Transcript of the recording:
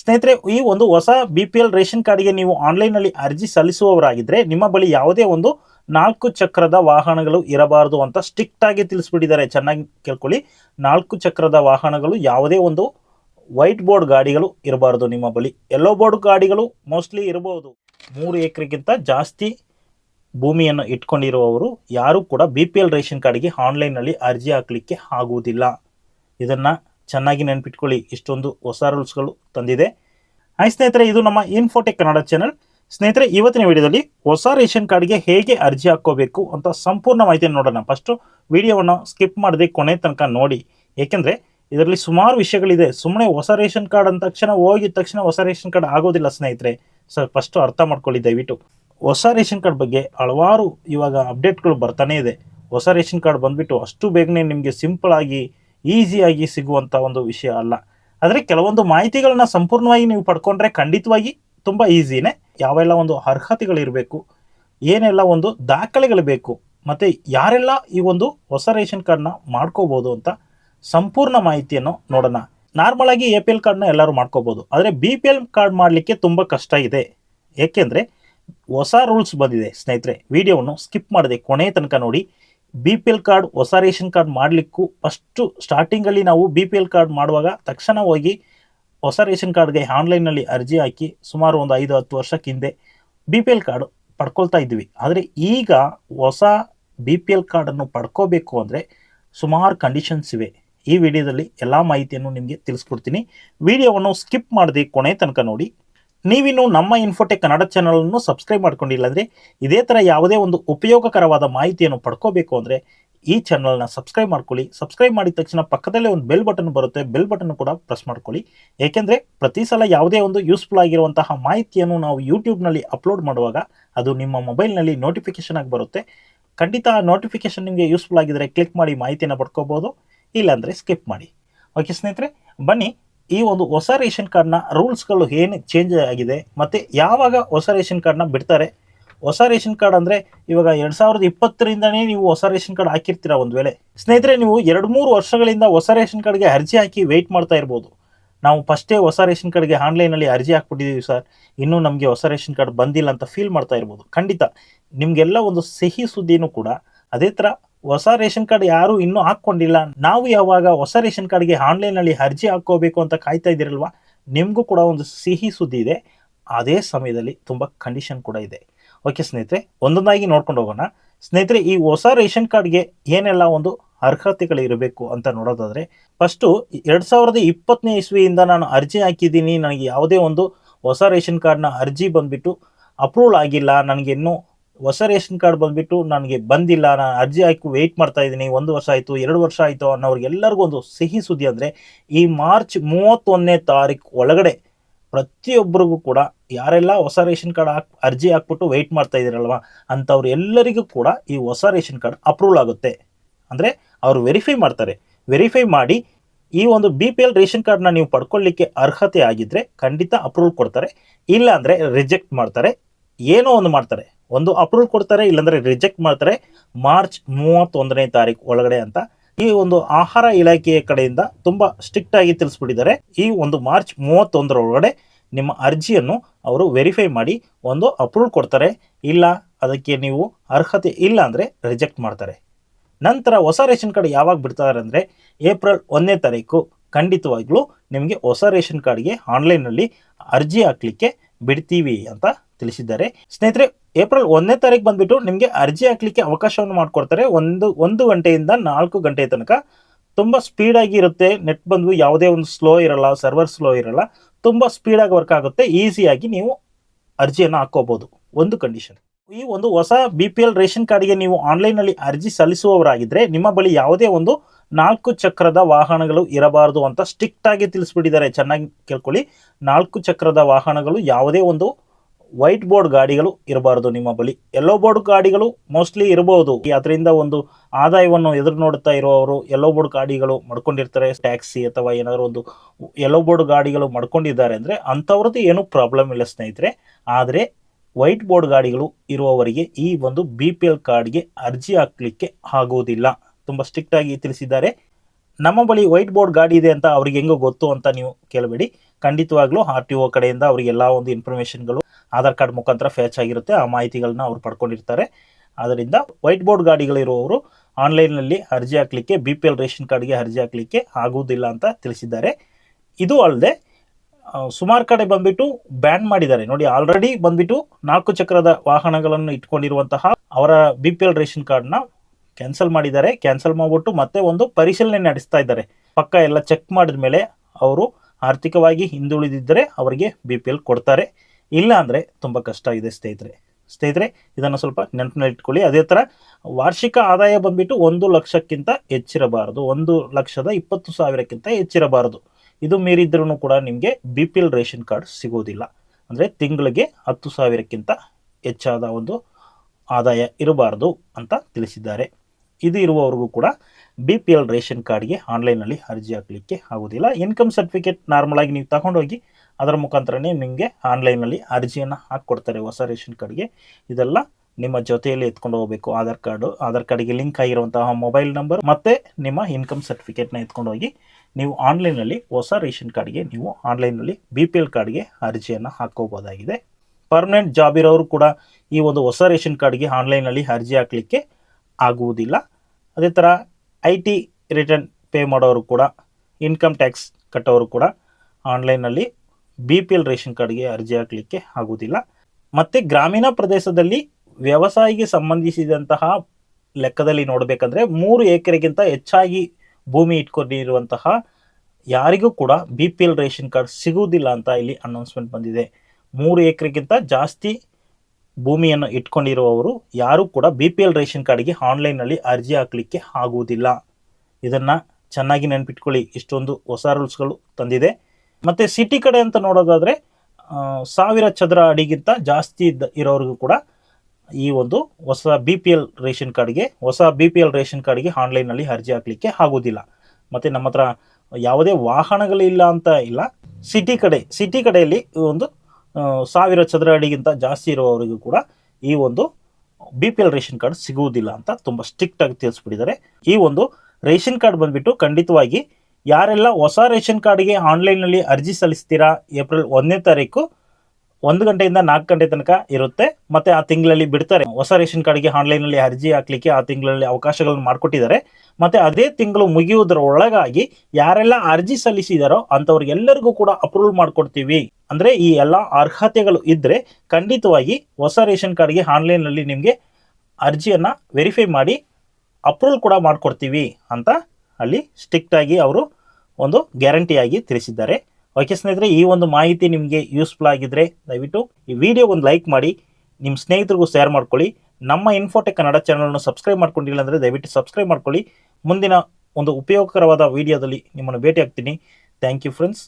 ಸ್ನೇಹಿತರೆ, ಈ ಒಂದು ಹೊಸ ಬಿ ಪಿ ಎಲ್ ರೇಷನ್ ಕಾರ್ಡ್ಗೆ ನೀವು ಆನ್ಲೈನಲ್ಲಿ ಅರ್ಜಿ ಸಲ್ಲಿಸುವವರಾಗಿದ್ದರೆ ನಿಮ್ಮ ಬಳಿ ಯಾವುದೇ ಒಂದು ನಾಲ್ಕು ಚಕ್ರದ ವಾಹನಗಳು ಇರಬಾರದು ಅಂತ ಸ್ಟ್ರಿಕ್ಟ್ ಆಗಿ ತಿಳಿಸ್ಬಿಟ್ಟಿದ್ದಾರೆ. ಚೆನ್ನಾಗಿ ಕೇಳ್ಕೊಳ್ಳಿ. ನಾಲ್ಕು ಚಕ್ರದ ವಾಹನಗಳು ಯಾವುದೇ ಒಂದು ವೈಟ್ ಬೋರ್ಡ್ ಗಾಡಿಗಳು ಇರಬಾರದು ನಿಮ್ಮ ಬಳಿ. ಎಲ್ಲೋ ಬೋರ್ಡ್ ಗಾಡಿಗಳು ಮೋಸ್ಟ್ಲಿ ಇರಬಹುದು. ಮೂರು ಎಕರೆಗಿಂತ ಜಾಸ್ತಿ ಭೂಮಿಯನ್ನು ಇಟ್ಕೊಂಡಿರುವವರು ಯಾರೂ ಕೂಡ ಬಿ ಪಿ ಎಲ್ ರೇಷನ್ ಕಾರ್ಡ್ಗೆ ಆನ್ಲೈನಲ್ಲಿ ಅರ್ಜಿ ಹಾಕಲಿಕ್ಕೆ ಆಗುವುದಿಲ್ಲ. ಇದನ್ನು ಚೆನ್ನಾಗಿ ನೆನ್ಪಿಟ್ಕೊಳ್ಳಿ ಇಷ್ಟೊಂದು ಹೊಸ ರೂಲ್ಸ್ಗಳು ತಂದಿದೆ. ಹಾಯ್ ಸ್ನೇಹಿತರೆ, ಇದು ನಮ್ಮ ಇನ್ಫೋಟೆಕ್ ಕನ್ನಡ ಚಾನಲ್ ಸ್ನೇಹಿತರೆ, ಇವತ್ತಿನ ವಿಡಿಯೋದಲ್ಲಿ ಹೊಸ ರೇಷನ್ ಕಾರ್ಡ್ಗೆ ಹೇಗೆ ಅರ್ಜಿ ಹಾಕೋಬೇಕು ಅಂತ ಸಂಪೂರ್ಣ ಮಾಹಿತಿಯನ್ನು ನೋಡೋಣ. ಫಸ್ಟು ವಿಡಿಯೋವನ್ನು ಸ್ಕಿಪ್ ಮಾಡದೆ ಕೊನೆ ತನಕ ನೋಡಿ. ಏಕೆಂದರೆ, ಇದರಲ್ಲಿ ಸುಮಾರು ವಿಷಯಗಳಿದೆ. ಸುಮ್ಮನೆ ಹೊಸ ರೇಷನ್ ಕಾರ್ಡ್ ಅಂದ ತಕ್ಷಣ ಹೋಗಿದ ತಕ್ಷಣ ಹೊಸ ರೇಷನ್ ಕಾರ್ಡ್ ಆಗೋದಿಲ್ಲ ಸ್ನೇಹಿತರೆ. ಸರ್ ಫಸ್ಟು ಅರ್ಥ ಮಾಡ್ಕೊಳ್ಳಿ ದಯವಿಟ್ಟು. ಹೊಸ ರೇಷನ್ ಕಾರ್ಡ್ ಬಗ್ಗೆ ಹಲವಾರು ಇವಾಗ ಅಪ್ಡೇಟ್ಗಳು ಬರ್ತಾನೇ ಇದೆ. ಹೊಸ ರೇಷನ್ ಕಾರ್ಡ್ ಬಂದುಬಿಟ್ಟು ಅಷ್ಟು ಬೇಗನೆ ನಿಮಗೆ ಸಿಂಪಲ್ ಆಗಿ ಈಸಿಯಾಗಿ ಸಿಗುವಂಥ ಒಂದು ವಿಷಯ ಅಲ್ಲ. ಆದರೆ ಕೆಲವೊಂದು ಮಾಹಿತಿಗಳನ್ನ ಸಂಪೂರ್ಣವಾಗಿ ನೀವು ಪಡ್ಕೊಂಡ್ರೆ ಖಂಡಿತವಾಗಿ ತುಂಬ ಈಸಿನೇ. ಯಾವೆಲ್ಲ ಒಂದು ಅರ್ಹತೆಗಳಿರಬೇಕು ಏನೆಲ್ಲ ಒಂದು ದಾಖಲೆಗಳು ಬೇಕು, ಮತ್ತು ಯಾರೆಲ್ಲ ಈ ಒಂದು ಹೊಸ ರೇಷನ್ ಕಾರ್ಡ್ನ ಮಾಡ್ಕೋಬೋದು ಅಂತ ಸಂಪೂರ್ಣ ಮಾಹಿತಿಯನ್ನು ನೋಡೋಣ. ನಾರ್ಮಲ್ ಆಗಿ ಎ ಪಿ ಎಲ್ ಕಾರ್ಡ್ನ ಎಲ್ಲರೂ ಮಾಡ್ಕೋಬೋದು. ಆದರೆ ಬಿ ಪಿ ಎಲ್ ಕಾರ್ಡ್ ಮಾಡಲಿಕ್ಕೆ ತುಂಬ ಕಷ್ಟ ಇದೆ. ಏಕೆಂದರೆ ಹೊಸ ರೂಲ್ಸ್ ಬಂದಿದೆ ಸ್ನೇಹಿತರೆ. ವಿಡಿಯೋವನ್ನು ಸ್ಕಿಪ್ ಮಾಡದೆ ಕೊನೆ ತನಕ ನೋಡಿ. ಬಿ ಪಿ ಎಲ್ ಕಾರ್ಡ್, ಹೊಸ ರೇಷನ್ ಕಾರ್ಡ್ ಮಾಡಲಿಕ್ಕೂ ಫಸ್ಟು ಸ್ಟಾರ್ಟಿಂಗಲ್ಲಿ ನಾವು ಬಿ ಪಿ ಎಲ್ ಕಾರ್ಡ್ ಮಾಡುವಾಗ ತಕ್ಷಣ ಹೋಗಿ ಹೊಸ ರೇಷನ್ ಕಾರ್ಡ್ಗೆ ಆನ್ಲೈನ್ನಲ್ಲಿ ಅರ್ಜಿ ಹಾಕಿ ಸುಮಾರು ಒಂದು ಐದು ಹತ್ತು ವರ್ಷಕ್ಕೆ ಹಿಂದೆ ಬಿ ಪಿ ಎಲ್ ಕಾರ್ಡ್ ಪಡ್ಕೊಳ್ತಾ ಇದ್ವಿ. ಆದರೆ ಈಗ ಹೊಸ ಬಿ ಪಿ ಎಲ್ ಕಾರ್ಡನ್ನು ಪಡ್ಕೋಬೇಕು ಅಂದರೆ ಸುಮಾರು ಕಂಡೀಷನ್ಸ್ ಇವೆ. ಈ ವಿಡಿಯೋದಲ್ಲಿ ಎಲ್ಲ ಮಾಹಿತಿಯನ್ನು ನಿಮಗೆ ತಿಳಿಸ್ಕೊಡ್ತೀನಿ. ವಿಡಿಯೋವನ್ನು ಸ್ಕಿಪ್ ಮಾಡದೆ ಕೊನೆ ತನಕ ನೋಡಿ. ನೀವಿನ್ನು ನಮ್ಮ ಇನ್ಫೋಟೆಕ್ ಕನ್ನಡ ಚಾನಲನ್ನು ಸಬ್ಸ್ಕ್ರೈಬ್ ಮಾಡ್ಕೊಂಡಿಲ್ಲ ಅಂದರೆ ಇದೇ ಥರ ಯಾವುದೇ ಒಂದು ಉಪಯೋಗಕರವಾದ ಮಾಹಿತಿಯನ್ನು ಪಡ್ಕೋಬೇಕು ಅಂದರೆ ಈ ಚಾನಲ್ನ ಸಬ್ಸ್ಕ್ರೈಬ್ ಮಾಡ್ಕೊಳ್ಳಿ. ಸಬ್ಸ್ಕ್ರೈಬ್ ಮಾಡಿದ ತಕ್ಷಣ ಪಕ್ಕದಲ್ಲೇ ಒಂದು ಬೆಲ್ ಬಟನ್ ಬರುತ್ತೆ. ಬೆಲ್ ಬಟನ್ ಕೂಡ ಪ್ರೆಸ್ ಮಾಡ್ಕೊಳ್ಳಿ. ಏಕೆಂದರೆ ಪ್ರತಿ ಸಲ ಯಾವುದೇ ಒಂದು ಯೂಸ್ಫುಲ್ ಆಗಿರುವಂತಹ ಮಾಹಿತಿಯನ್ನು ನಾವು ಯೂಟ್ಯೂಬ್ನಲ್ಲಿ ಅಪ್ಲೋಡ್ ಮಾಡುವಾಗ ಅದು ನಿಮ್ಮ ಮೊಬೈಲ್ನಲ್ಲಿ ನೋಟಿಫಿಕೇಷನ್ ಆಗಿ ಬರುತ್ತೆ. ಖಂಡಿತ ನೋಟಿಫಿಕೇಷನ್ ನಿಮಗೆ ಯೂಸ್ಫುಲ್ ಆಗಿದ್ದರೆ ಕ್ಲಿಕ್ ಮಾಡಿ ಮಾಹಿತಿಯನ್ನು ಪಡ್ಕೋಬೋದು. ಇಲ್ಲಾಂದರೆ ಸ್ಕಿಪ್ ಮಾಡಿ. ಓಕೆ ಸ್ನೇಹಿತರೆ, ಬನ್ನಿ ಈ ಒಂದು ಹೊಸ ರೇಷನ್ ಕಾರ್ಡ್ನ ರೂಲ್ಸ್ಗಳು ಏನು ಚೇಂಜ್ ಆಗಿದೆ, ಮತ್ತು ಯಾವಾಗ ಹೊಸ ರೇಷನ್ ಕಾರ್ಡ್ನ ಬಿಡ್ತಾರೆ? ಹೊಸ ರೇಷನ್ ಕಾರ್ಡ್ ಅಂದರೆ ಇವಾಗ ಎರಡು ಸಾವಿರದ ಇಪ್ಪತ್ತರಿಂದನೇ ನೀವು ಹೊಸ ರೇಷನ್ ಕಾರ್ಡ್ ಹಾಕಿರ್ತೀರ ಒಂದು ವೇಳೆ. ಸ್ನೇಹಿತರೆ, ನೀವು ಎರಡು ಮೂರು ವರ್ಷಗಳಿಂದ ಹೊಸ ರೇಷನ್ ಕಾರ್ಡ್ಗೆ ಅರ್ಜಿ ಹಾಕಿ ವೆಯ್ಟ್ ಮಾಡ್ತಾ ಇರ್ಬೋದು. ನಾವು ಫಸ್ಟೇ ಹೊಸ ರೇಷನ್ ಕಾರ್ಡ್ಗೆ ಆನ್ಲೈನಲ್ಲಿ ಅರ್ಜಿ ಹಾಕ್ಬಿಟ್ಟಿದ್ದೀವಿ ಸರ್. ಇನ್ನೂ ನಮಗೆ ಹೊಸ ರೇಷನ್ ಕಾರ್ಡ್ ಬಂದಿಲ್ಲ ಅಂತ ಫೀಲ್ ಮಾಡ್ತಾ ಇರ್ಬೋದು. ಖಂಡಿತ, ನಿಮಗೆಲ್ಲ ಒಂದು ಸಿಹಿ ಸುದ್ದಿನೂ ಕೂಡ ಅದೇ ಥರ ಹೊಸ ರೇಷನ್ ಕಾರ್ಡ್ ಯಾರು ಇನ್ನೂ ಹಾಕೊಂಡಿಲ್ಲ ನಾವು ಯಾವಾಗ ಹೊಸ ರೇಷನ್ ಕಾರ್ಡ್ಗೆ ಆನ್ಲೈನಲ್ಲಿ ಅರ್ಜಿ ಹಾಕೋಬೇಕು ಅಂತ ಕಾಯ್ತಾ ಇದ್ದೀರಲ್ವಾ? ನಿಮಗೂ ಕೂಡ ಒಂದು ಸಿಹಿ ಸುದ್ದಿ ಇದೆ. ಅದೇ ಸಮಯದಲ್ಲಿ ತುಂಬ ಕಂಡೀಷನ್ ಕೂಡ ಇದೆ. ಓಕೆ ಸ್ನೇಹಿತರೆ, ಒಂದೊಂದಾಗಿ ನೋಡ್ಕೊಂಡು ಹೋಗೋಣ. ಸ್ನೇಹಿತರೆ, ಈ ಹೊಸ ರೇಷನ್ ಕಾರ್ಡ್ಗೆ ಏನೆಲ್ಲ ಒಂದು ಅರ್ಹತೆಗಳು ಇರಬೇಕು ಅಂತ ನೋಡೋದಾದ್ರೆ, ಫಸ್ಟು ಎರಡು ಸಾವಿರದ ಇಪ್ಪತ್ತನೇ ಇಸ್ವಿಯಿಂದ ನಾನು ಅರ್ಜಿ ಹಾಕಿದ್ದೀನಿ. ನನಗೆ ಯಾವುದೇ ಒಂದು ಹೊಸ ರೇಷನ್ ಕಾರ್ಡ್ನ ಅರ್ಜಿ ಬಂದುಬಿಟ್ಟು ಅಪ್ರೂವಲ್ ಆಗಿಲ್ಲ. ನನಗೆ ಇನ್ನೂ ಹೊಸ ರೇಷನ್ ಕಾರ್ಡ್ ಬಂದ್ಬಿಟ್ಟು ನನಗೆ ಬಂದಿಲ್ಲ, ನಾನು ಅರ್ಜಿ ಹಾಕಿ ವೆಯ್ಟ್ ಮಾಡ್ತಾ ಇದ್ದೀನಿ, ಒಂದು ವರ್ಷ ಆಯಿತು, ಎರಡು ವರ್ಷ ಆಯಿತು ಅನ್ನೋರಿಗೆಲ್ಲರಿಗೂ ಒಂದು ಸಿಹಿ ಸುದ್ದಿ ಅಂದರೆ ಈ ಮಾರ್ಚ್ ಮೂವತ್ತೊಂದನೇ ತಾರೀಕು ಒಳಗಡೆ ಪ್ರತಿಯೊಬ್ಬರಿಗೂ ಕೂಡ ಯಾರೆಲ್ಲ ಹೊಸ ರೇಷನ್ ಕಾರ್ಡ್ ಹಾಕ್, ಅರ್ಜಿ ಹಾಕ್ಬಿಟ್ಟು ವೆಯ್ಟ್ ಮಾಡ್ತಾ ಇದ್ದೀರಲ್ವ, ಅಂಥವ್ರು ಎಲ್ಲರಿಗೂ ಕೂಡ ಈ ಹೊಸ ರೇಷನ್ ಕಾರ್ಡ್ ಅಪ್ರೂವಲ್ ಆಗುತ್ತೆ. ಅಂದರೆ ಅವರು ವೆರಿಫೈ ಮಾಡ್ತಾರೆ. ವೆರಿಫೈ ಮಾಡಿ ಈ ಒಂದು ಬಿ ಪಿ ಎಲ್ ರೇಷನ್ ಕಾರ್ಡ್ನ ನೀವು ಪಡ್ಕೊಳ್ಳಿಕ್ಕೆ ಅರ್ಹತೆ ಆಗಿದ್ದರೆ ಖಂಡಿತ ಅಪ್ರೂವಲ್ ಕೊಡ್ತಾರೆ. ಇಲ್ಲ ಅಂದರೆ ರಿಜೆಕ್ಟ್ ಮಾಡ್ತಾರೆ. ಏನೋ ಒಂದು ಮಾಡ್ತಾರೆ. ಒಂದು ಅಪ್ರೂವಲ್ ಕೊಡ್ತಾರೆ, ಇಲ್ಲಾಂದರೆ ರಿಜೆಕ್ಟ್ ಮಾಡ್ತಾರೆ ಮಾರ್ಚ್ ಮೂವತ್ತೊಂದನೇ ತಾರೀಕು ಒಳಗಡೆ ಅಂತ. ಈ ಒಂದು ಆಹಾರ ಇಲಾಖೆಯ ಕಡೆಯಿಂದ ತುಂಬ ಸ್ಟ್ರಿಕ್ಟ್ ಆಗಿ ತಿಳಿಸ್ಬಿಟ್ಟಿದ್ದಾರೆ. ಈ ಒಂದು ಮಾರ್ಚ್ ಮೂವತ್ತೊಂದರೊಳಗಡೆ ನಿಮ್ಮ ಅರ್ಜಿಯನ್ನು ಅವರು ವೆರಿಫೈ ಮಾಡಿ, ಒಂದು ಅಪ್ರೂವಲ್ ಕೊಡ್ತಾರೆ. ಇಲ್ಲ, ಅದಕ್ಕೆ ನೀವು ಅರ್ಹತೆ ಇಲ್ಲ ಅಂದರೆ ರಿಜೆಕ್ಟ್ ಮಾಡ್ತಾರೆ. ನಂತರ ಹೊಸ ರೇಷನ್ ಕಾರ್ಡ್ ಯಾವಾಗ ಬಿಡ್ತಾರೆ ಅಂದರೆ ಏಪ್ರಿಲ್ ಒಂದನೇ ತಾರೀಕು ಖಂಡಿತವಾಗ್ಲೂ ನಿಮಗೆ ಹೊಸ ರೇಷನ್ ಕಾರ್ಡ್ಗೆ ಆನ್ಲೈನಲ್ಲಿ ಅರ್ಜಿ ಹಾಕಲಿಕ್ಕೆ ಬಿಡ್ತೀವಿ ಅಂತ ತಿಳಿಸಿದ್ದಾರೆ. ಸ್ನೇಹಿತರೆ ಏಪ್ರಿಲ್ ಒಂದನೇ ತಾರೀಕು ಬಂದ್ಬಿಟ್ಟು ನಿಮಗೆ ಅರ್ಜಿ ಹಾಕಲಿಕ್ಕೆ ಅವಕಾಶವನ್ನು ಮಾಡಿಕೊಡ್ತಾರೆ. ಒಂದು ಒಂದು ಗಂಟೆಯಿಂದ ನಾಲ್ಕು ಗಂಟೆ ತನಕ. ತುಂಬ ಸ್ಪೀಡಾಗಿ ಇರುತ್ತೆ. ನೆಟ್ ಬಂದು ಯಾವುದೇ ಒಂದು ಸ್ಲೋ ಇರಲ್ಲ ಸರ್ವರ್ ಸ್ಲೋ ಇರಲ್ಲ. ತುಂಬ ಸ್ಪೀಡಾಗಿ ವರ್ಕ್ ಆಗುತ್ತೆ. ಈಸಿಯಾಗಿ ನೀವು ಅರ್ಜಿಯನ್ನು ಹಾಕ್ಕೋಬೋದು ಒಂದು ಕಂಡೀಷನ್ ಈ ಒಂದು ಹೊಸ ಬಿ ಪಿ ಎಲ್ ರೇಷನ್ ಕಾರ್ಡ್ಗೆ ನೀವು ಆನ್ಲೈನಲ್ಲಿ ಅರ್ಜಿ ಸಲ್ಲಿಸುವವರಾಗಿದ್ದರೆ ನಿಮ್ಮ ಬಳಿ ಯಾವುದೇ ಒಂದು ನಾಲ್ಕು ಚಕ್ರದ ವಾಹನಗಳು ಇರಬಾರದು ಅಂತ ಸ್ಟ್ರಿಕ್ಟಾಗಿ ತಿಳಿಸ್ಬಿಟ್ಟಿದ್ದಾರೆ. ಚೆನ್ನಾಗಿ ಕೇಳ್ಕೊಳ್ಳಿ. ನಾಲ್ಕು ಚಕ್ರದ ವಾಹನಗಳು ಯಾವುದೇ ಒಂದು ವೈಟ್ ಬೋರ್ಡ್ ಗಾಡಿಗಳು ಇರಬಾರದು ನಿಮ್ಮ ಬಳಿ. ಎಲ್ಲೋ ಬೋರ್ಡ್ ಗಾಡಿಗಳು ಮೋಸ್ಟ್ಲಿ ಇರಬಹುದು. ಅದರಿಂದ ಒಂದು ಆದಾಯವನ್ನು ಎದುರು ನೋಡುತ್ತಾ ಇರುವವರು ಎಲ್ಲೋ ಬೋರ್ಡ್ ಗಾಡಿಗಳು ಮಡ್ಕೊಂಡಿರ್ತಾರೆ ಟ್ಯಾಕ್ಸಿ ಅಥವಾ ಏನಾದರೂ ಒಂದು ಎಲ್ಲೋ ಬೋರ್ಡ್ ಗಾಡಿಗಳು ಮಡ್ಕೊಂಡಿದ್ದಾರೆ ಅಂದರೆ ಅಂಥವ್ರದ್ದು ಏನೂ ಪ್ರಾಬ್ಲಮ್ ಇಲ್ಲ ಸ್ನೇಹಿತರೆ. ಆದರೆ ವೈಟ್ ಬೋರ್ಡ್ ಗಾಡಿಗಳು ಇರುವವರಿಗೆ ಈ ಒಂದು ಬಿ ಪಿ ಎಲ್ ಕಾರ್ಡ್ಗೆ ಅರ್ಜಿ ಹಾಕಲಿಕ್ಕೆ ಆಗುವುದಿಲ್ಲ. ತುಂಬ ಸ್ಟ್ರಿಕ್ಟ್ ಆಗಿ ತಿಳಿಸಿದ್ದಾರೆ. ನಮ್ಮ ಬಳಿ ವೈಟ್ ಬೋರ್ಡ್ ಗಾಡಿ ಇದೆ ಅಂತ ಅವ್ರಿಗೆ ಹೆಂಗೋ ಗೊತ್ತು ಅಂತ ನೀವು ಕೇಳಬೇಡಿ. ಖಂಡಿತವಾಗ್ಲೂ ಆರ್ ಟಿ ಒ ಕಡೆಯಿಂದ ಅವ್ರಿಗೆ ಎಲ್ಲ ಒಂದು ಇನ್ಫಾರ್ಮೇಶನ್ಗಳು ಆಧಾರ್ ಕಾರ್ಡ್ ಮುಖಾಂತರ ಫ್ಯಾಚ್ ಆಗಿರುತ್ತೆ. ಆ ಮಾಹಿತಿಗಳನ್ನ ಅವ್ರು ಪಡ್ಕೊಂಡಿರ್ತಾರೆ. ಆದ್ದರಿಂದ ವೈಟ್ ಬೋರ್ಡ್ ಗಾಡಿಗಳಿರುವವರು ಆನ್ಲೈನ್ನಲ್ಲಿ ಅರ್ಜಿ ಹಾಕಲಿಕ್ಕೆ ಬಿ ಪಿ ಎಲ್ ರೇಷನ್ ಕಾರ್ಡ್ಗೆ ಅರ್ಜಿ ಹಾಕಲಿಕ್ಕೆ ಆಗುವುದಿಲ್ಲ ಅಂತ ತಿಳಿಸಿದ್ದಾರೆ. ಇದು ಅಲ್ಲದೆ ಸುಮಾರು ಕಡೆ ಬಂದ್ಬಿಟ್ಟು ಬ್ಯಾನ್ ಮಾಡಿದ್ದಾರೆ. ನೋಡಿ ಆಲ್ರೆಡಿ ಬಂದ್ಬಿಟ್ಟು ನಾಲ್ಕು ಚಕ್ರದ ವಾಹನಗಳನ್ನು ಇಟ್ಕೊಂಡಿರುವಂತಹ ಅವರ ಬಿ ಪಿ ಎಲ್ ರೇಷನ್ ಕಾರ್ಡ್ನ ಕ್ಯಾನ್ಸಲ್ ಮಾಡಿದ್ದಾರೆ ಕ್ಯಾನ್ಸಲ್ ಮಾಡಿಬಿಟ್ಟು ಮತ್ತೆ ಒಂದು ಪರಿಶೀಲನೆ ನಡೆಸ್ತಾ ಇದ್ದಾರೆ. ಪಕ್ಕ ಎಲ್ಲ ಚೆಕ್ ಮಾಡಿದ ಮೇಲೆ ಅವರು ಆರ್ಥಿಕವಾಗಿ ಹಿಂದುಳಿದಿದ್ದರೆ ಅವರಿಗೆ ಬಿ ಪಿ ಎಲ್ ಕೊಡ್ತಾರೆ. ಇಲ್ಲ ಅಂದರೆ ತುಂಬ ಕಷ್ಟ ಇದೆ ಸ್ನೇಹಿತರೆ. ಸ್ನೇಹಿತರೆ, ಇದನ್ನು ಸ್ವಲ್ಪ ನೆನಪಿನಲ್ಲಿಟ್ಕೊಳ್ಳಿ ಅದೇ ಥರ ವಾರ್ಷಿಕ ಆದಾಯ ಬಂದ್ಬಿಟ್ಟು ಒಂದು ಲಕ್ಷಕ್ಕಿಂತ ಹೆಚ್ಚಿರಬಾರದು. ಒಂದು ಲಕ್ಷದ ಇಪ್ಪತ್ತು ಸಾವಿರಕ್ಕಿಂತ ಹೆಚ್ಚಿರಬಾರದು. ಇದು ಮೀರಿದ್ರೂ ಕೂಡ ನಿಮಗೆ B P L ration card ಸಿಗೋದಿಲ್ಲ. ಅಂದರೆ ತಿಂಗಳಿಗೆ ಹತ್ತು ಸಾವಿರಕ್ಕಿಂತ ಹೆಚ್ಚಾದ ಒಂದು ಆದಾಯ ಇರಬಾರದು ಅಂತ ತಿಳಿಸಿದ್ದಾರೆ. ಇದು ಇರುವವರೆಗೂ ಕೂಡ ಬಿ ಪಿ ಎಲ್ ರೇಷನ್ ಕಾರ್ಡ್ಗೆ ಆನ್ಲೈನಲ್ಲಿ ಅರ್ಜಿ ಹಾಕಲಿಕ್ಕೆ ಆಗೋದಿಲ್ಲ. ಇನ್ಕಮ್ ಸರ್ಟಿಫಿಕೇಟ್ ನಾರ್ಮಲಾಗಿ ನೀವು ತಗೊಂಡೋಗಿ ಅದರ ಮುಖಾಂತರನೇ ನಿಮಗೆ ಆನ್ಲೈನಲ್ಲಿ ಅರ್ಜಿಯನ್ನು ಹಾಕ್ಕೊಡ್ತಾರೆ ಹೊಸ ರೇಷನ್ ಕಾರ್ಡ್ಗೆ. ಇದೆಲ್ಲ ನಿಮ್ಮ ಜೊತೆಯಲ್ಲಿ ಎತ್ಕೊಂಡು ಹೋಗಬೇಕು. ಆಧಾರ್ ಕಾರ್ಡು, ಆಧಾರ್ ಕಾರ್ಡ್ಗೆ ಲಿಂಕ್ ಆಗಿರುವಂತಹ ಮೊಬೈಲ್ ನಂಬರ್ ಮತ್ತು ನಿಮ್ಮ ಇನ್ಕಮ್ ಸರ್ಟಿಫಿಕೇಟ್ನ ಎತ್ಕೊಂಡು ಹೋಗಿ ನೀವು ಆನ್ಲೈನಲ್ಲಿ ಹೊಸ ರೇಷನ್ ಕಾರ್ಡ್ಗೆ ನೀವು ಆನ್ಲೈನಲ್ಲಿ ಬಿ ಪಿ ಎಲ್ ಕಾರ್ಡ್ಗೆ ಅರ್ಜಿಯನ್ನು ಹಾಕೋಬೋದಾಗಿದೆ ಪರ್ಮನೆಂಟ್ ಜಾಬ್ ಇರೋರು ಕೂಡ ಈ ಒಂದು ಹೊಸ ರೇಷನ್ ಕಾರ್ಡ್ಗೆ ಆನ್ಲೈನಲ್ಲಿ ಅರ್ಜಿ ಹಾಕಲಿಕ್ಕೆ ಆಗುವುದಿಲ್ಲ. ಅದೇ ಥರ ಐ ಟಿ ರಿಟರ್ನ್ ಪೇ ಮಾಡೋರು ಕೂಡ ಇನ್ಕಮ್ ಟ್ಯಾಕ್ಸ್ ಕಟ್ಟೋರು ಕೂಡ ಆನ್ಲೈನಲ್ಲಿ ಬಿ ಪಿ ಎಲ್ ರೇಷನ್ ಕಾರ್ಡ್ಗೆ ಅರ್ಜಿ ಹಾಕಲಿಕ್ಕೆ ಆಗುವುದಿಲ್ಲ. ಮತ್ತು ಗ್ರಾಮೀಣ ಪ್ರದೇಶದಲ್ಲಿ ವ್ಯವಸಾಯಿಗೆ ಸಂಬಂಧಿಸಿದಂತಹ ಲೆಕ್ಕದಲ್ಲಿ ನೋಡಬೇಕಂದ್ರೆ ಮೂರು ಎಕರೆಗಿಂತ ಹೆಚ್ಚಾಗಿ ಭೂಮಿ ಇಟ್ಕೊಂಡಿರುವಂತಹ ಯಾರಿಗೂ ಕೂಡ B P L ration card ಸಿಗುವುದಿಲ್ಲ ಅಂತ ಇಲ್ಲಿ ಅನೌನ್ಸ್ಮೆಂಟ್ ಬಂದಿದೆ. ಮೂರು ಎಕರೆಗಿಂತ ಜಾಸ್ತಿ ಭೂಮಿಯನ್ನು ಇಟ್ಕೊಂಡಿರುವವರು ಯಾರೂ ಕೂಡ ಬಿ ಪಿ ಎಲ್ ರೇಷನ್ ಕಾರ್ಡ್ಗೆ ಆನ್ಲೈನ್ನಲ್ಲಿ ಅರ್ಜಿ ಹಾಕಲಿಕ್ಕೆ ಆಗುವುದಿಲ್ಲ. ಇದನ್ನು ಚೆನ್ನಾಗಿ ನೆನ್ಪಿಟ್ಕೊಳ್ಳಿ. ಇಷ್ಟೊಂದು ಹೊಸ ರೂಲ್ಸ್ಗಳು ತಂದಿದೆ. ಮತ್ತು ಸಿಟಿ ಕಡೆ ಅಂತ ನೋಡೋದಾದರೆ ಸಾವಿರ ಚದರ ಅಡಿಗಿಂತ ಜಾಸ್ತಿ ಇದ್ದ, ಇರೋರಿಗೂ ಕೂಡ ಈ ಒಂದು ಹೊಸ ಬಿ ಪಿ ಎಲ್ ರೇಷನ್ ಕಾರ್ಡ್ಗೆ, ಹೊಸ ಬಿ ಪಿ ಎಲ್ ರೇಷನ್ ಕಾರ್ಡ್ಗೆ ಆನ್ಲೈನ್ನಲ್ಲಿ ಅರ್ಜಿ ಹಾಕಲಿಕ್ಕೆ ಆಗೋದಿಲ್ಲ ಮತ್ತು ನಮ್ಮ ಹತ್ರ ಯಾವುದೇ ವಾಹನಗಳಿಲ್ಲ ಅಂತ ಇಲ್ಲ. ಸಿಟಿ ಕಡೆ, ಸಿಟಿ ಕಡೆಯಲ್ಲಿ ಒಂದು ಸಾವಿರ ಚದರ ಅಡಿಗಿಂತ ಜಾಸ್ತಿ ಇರುವವರಿಗೂ ಕೂಡ ಈ ಒಂದು B P L ration card ಸಿಗುವುದಿಲ್ಲ ಅಂತ ತುಂಬ ಸ್ಟ್ರಿಕ್ಟ್ ಆಗಿ ತಿಳಿಸ್ಬಿಟ್ಟಿದ್ದಾರೆ. ಈ ಒಂದು ರೇಷನ್ ಕಾರ್ಡ್ ಬಂದ್ಬಿಟ್ಟು ಖಂಡಿತವಾಗಿ ಯಾರೆಲ್ಲ ಹೊಸ ರೇಷನ್ ಕಾರ್ಡ್ಗೆ ಆನ್ಲೈನ್ನಲ್ಲಿ ಅರ್ಜಿ ಸಲ್ಲಿಸ್ತೀರಾ ಏಪ್ರಿಲ್ ಒಂದನೇ ತಾರೀಕು ಒಂದು ಗಂಟೆಯಿಂದ ನಾಲ್ಕು ಗಂಟೆ ತನಕ ಇರುತ್ತೆ. ಮತ್ತೆ ಆ ತಿಂಗಳಲ್ಲಿ ಬಿಡ್ತಾರೆ. ಹೊಸ ರೇಷನ್ ಕಾರ್ಡ್ಗೆ ಆನ್ಲೈನ್ನಲ್ಲಿ ಅರ್ಜಿ ಹಾಕ್ಲಿಕ್ಕೆ ಆ ತಿಂಗಳಲ್ಲಿ ಅವಕಾಶಗಳನ್ನು ಮಾಡಿಕೊಟ್ಟಿದ್ದಾರೆ. ಮತ್ತೆ ಅದೇ ತಿಂಗಳು ಮುಗಿಯುವುದರ ಒಳಗಾಗಿ ಯಾರೆಲ್ಲ ಅರ್ಜಿ ಸಲ್ಲಿಸಿದಾರೋ ಅಂಥವ್ರಿಗೆಲ್ಲರಿಗೂ ಕೂಡ ಅಪ್ರೂವಲ್ ಮಾಡಿಕೊಡ್ತೀವಿ. ಅಂದ್ರೆ ಈ ಎಲ್ಲ ಅರ್ಹತೆಗಳು ಇದ್ದರೆ ಖಂಡಿತವಾಗಿ ಹೊಸ ರೇಷನ್ ಕಾರ್ಡ್ಗೆ ಆನ್ಲೈನಲ್ಲಿ ನಿಮಗೆ ಅರ್ಜಿಯನ್ನು ವೆರಿಫೈ ಮಾಡಿ ಅಪ್ರೂವಲ್ ಕೂಡ ಮಾಡಿಕೊಡ್ತೀವಿ ಅಂತ ಅಲ್ಲಿ ಸ್ಟ್ರಿಕ್ಟ್ ಆಗಿ ಅವರು ಒಂದು ಗ್ಯಾರಂಟಿಯಾಗಿ ತಿಳಿಸಿದ್ದಾರೆ. ಓಕೆ ಸ್ನೇಹಿತರೆ, ಈ ಒಂದು ಮಾಹಿತಿ ನಿಮಗೆ ಯೂಸ್ಫುಲ್ ಆಗಿದ್ರೆ ದಯವಿಟ್ಟು ಈ ವಿಡಿಯೋ ಒಂದು ಲೈಕ್ ಮಾಡಿ ನಿಮ್ಮ ಸ್ನೇಹಿತರಿಗೂ ಶೇರ್ ಮಾಡ್ಕೊಳ್ಳಿ. ನಮ್ಮ ಇನ್ಫೋಟೆಕ್ ಕನ್ನಡ ಚಾನಲನ್ನು ಸಬ್ಸ್ಕ್ರೈಬ್ ಮಾಡ್ಕೊಂಡಿಲ್ಲ ಅಂದರೆ ದಯವಿಟ್ಟು ಸಬ್ಸ್ಕ್ರೈಬ್ ಮಾಡ್ಕೊಳ್ಳಿ. ಮುಂದಿನ ಒಂದು ಉಪಯೋಗಕರವಾದ ವಿಡಿಯೋದಲ್ಲಿ ನಿಮ್ಮನ್ನು ಭೇಟಿ ಆಗ್ತೀನಿ ಥ್ಯಾಂಕ್ ಯು ಫ್ರೆಂಡ್ಸ್